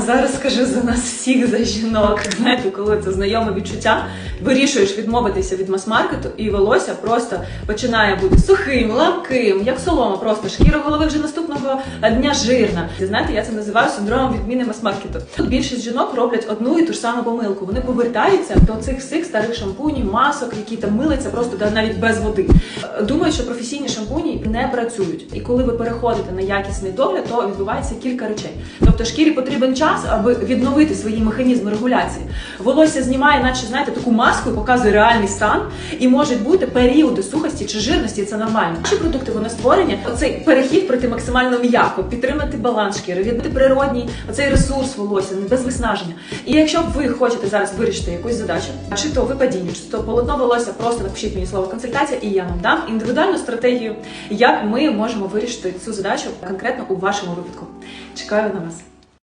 Зараз скажу за нас всіх за жінок. Знаєте, коли це знайоме відчуття, вирішуєш відмовитися від мас-маркету, і волосся просто починає бути сухим, ламким, як солома, просто шкіра голови вже наступного дня жирна. Знаєте, я це називаю синдромом відміни мас-маркету. Тут більшість жінок роблять одну і ту ж саму помилку. Вони повертаються до цих всіх старих шампунів, масок, які там милиться просто навіть без води. Думаю, що професійні шампуні не працюють. І коли ви переходите на якісний догляд, то відбувається кілька речей. Тобто шкірі потрібен час, аби відновити свої механізми регуляції. Волосся знімає, наче знаєте, таку маску показує реальний стан. І можуть бути періоди сухості чи жирності, це нормально. Наші продукти вони створені. Оцей перехід пройти максимально м'яко, підтримати баланс шкіри, відбити природній оцей ресурс волосся, не без виснаження. І якщо ви хочете зараз вирішити якусь задачу, чи то випадіння, чи то полотно волосся, просто напишіть мені слово консультація, і я вам дам індивідуальну стратегію, як ми можемо вирішити цю задачу конкретно у вашому випадку. Чекаю на вас.